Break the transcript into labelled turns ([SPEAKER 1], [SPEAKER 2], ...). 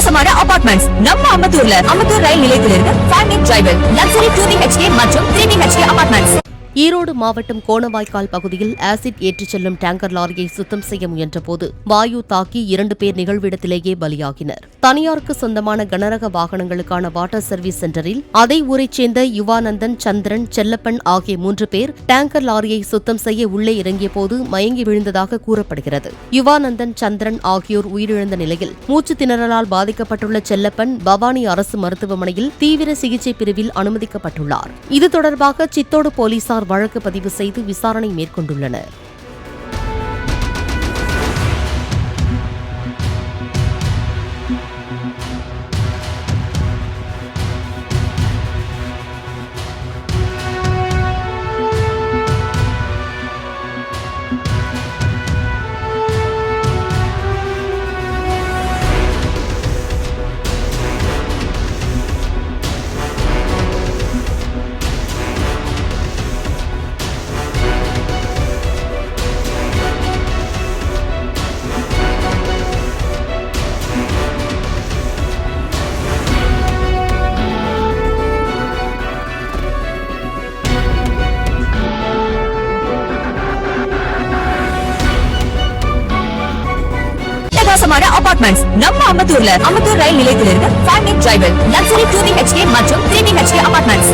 [SPEAKER 1] அட்டகாசமான அபார்ட்மெண்ட்ஸ் நம்ம அம்பத்தூர்ல அம்பத்தூர் ரயில் நிலையத்திலிருந்து ஃபேமிலி டிரைவல் லக்ஸரி டூ பிஹெச்கே மற்றும் த்ரீ பிஹெச்கே அபார்ட்மெண்ட்ஸ்
[SPEAKER 2] ஈரோடு மாவட்டம் கோணவாய்க்கால் பகுதியில் ஆசிட் ஏற்றிச் செல்லும் டேங்கர் லாரியை சுத்தம் செய்ய முயன்றபோது வாயு தாக்கி இரண்டு பேர் நிகழ்விடத்திலேயே பலியாகினர். தனியாருக்கு சொந்தமான கனரக வாகனங்களுக்கான வாட்டர் சர்வீஸ் சென்டரில் அதே ஊரைச் சேர்ந்த யுவானந்தன் சந்திரன் செல்லப்பன் ஆகிய மூன்று பேர் டேங்கர் லாரியை சுத்தம் செய்ய உள்ளே இறங்கிய போது மயங்கி விழுந்ததாக கூறப்படுகிறது. யுவானந்தன் சந்திரன் ஆகியோர் உயிரிழந்த நிலையில் மூச்சு திணறலால் பாதிக்கப்பட்டுள்ள செல்லப்பன் பவானி அரசு மருத்துவமனையில் தீவிர சிகிச்சை பிரிவில் அனுமதிக்கப்பட்டுள்ளார். இது தொடர்பாக சித்தோடு போலீசார் வழக்கு பதிவு செய்து விசாரணை மேற்கொண்டுள்ளனர்.
[SPEAKER 1] அபார்ட்மெண்ட்ஸ் நம்ம அம்பத்தூர்ல அம்பத்தூர் ரயில் நிலையத்திலிருந்து family driver luxury two BHK மற்றும் த்ரீ பிஹெச்கே அபார்ட்மெண்ட்ஸ்